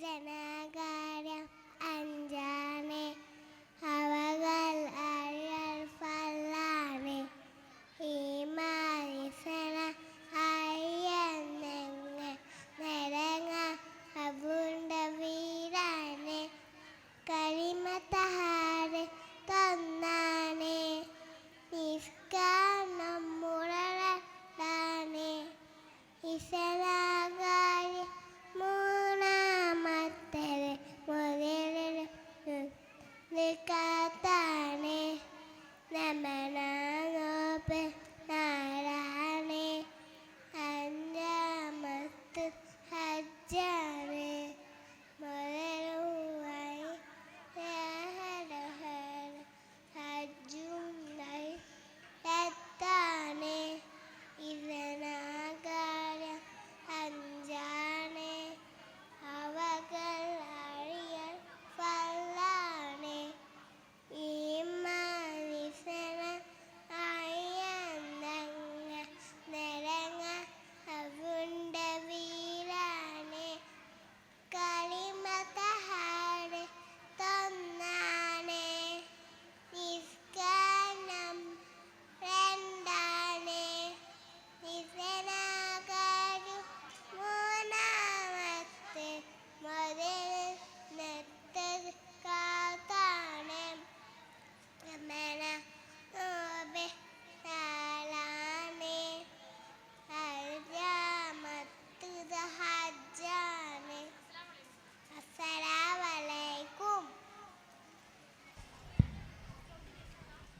زمان 蓝萝卜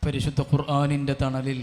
പരിശുദ്ധ ഖുർആാനിന്റെ തണലിൽ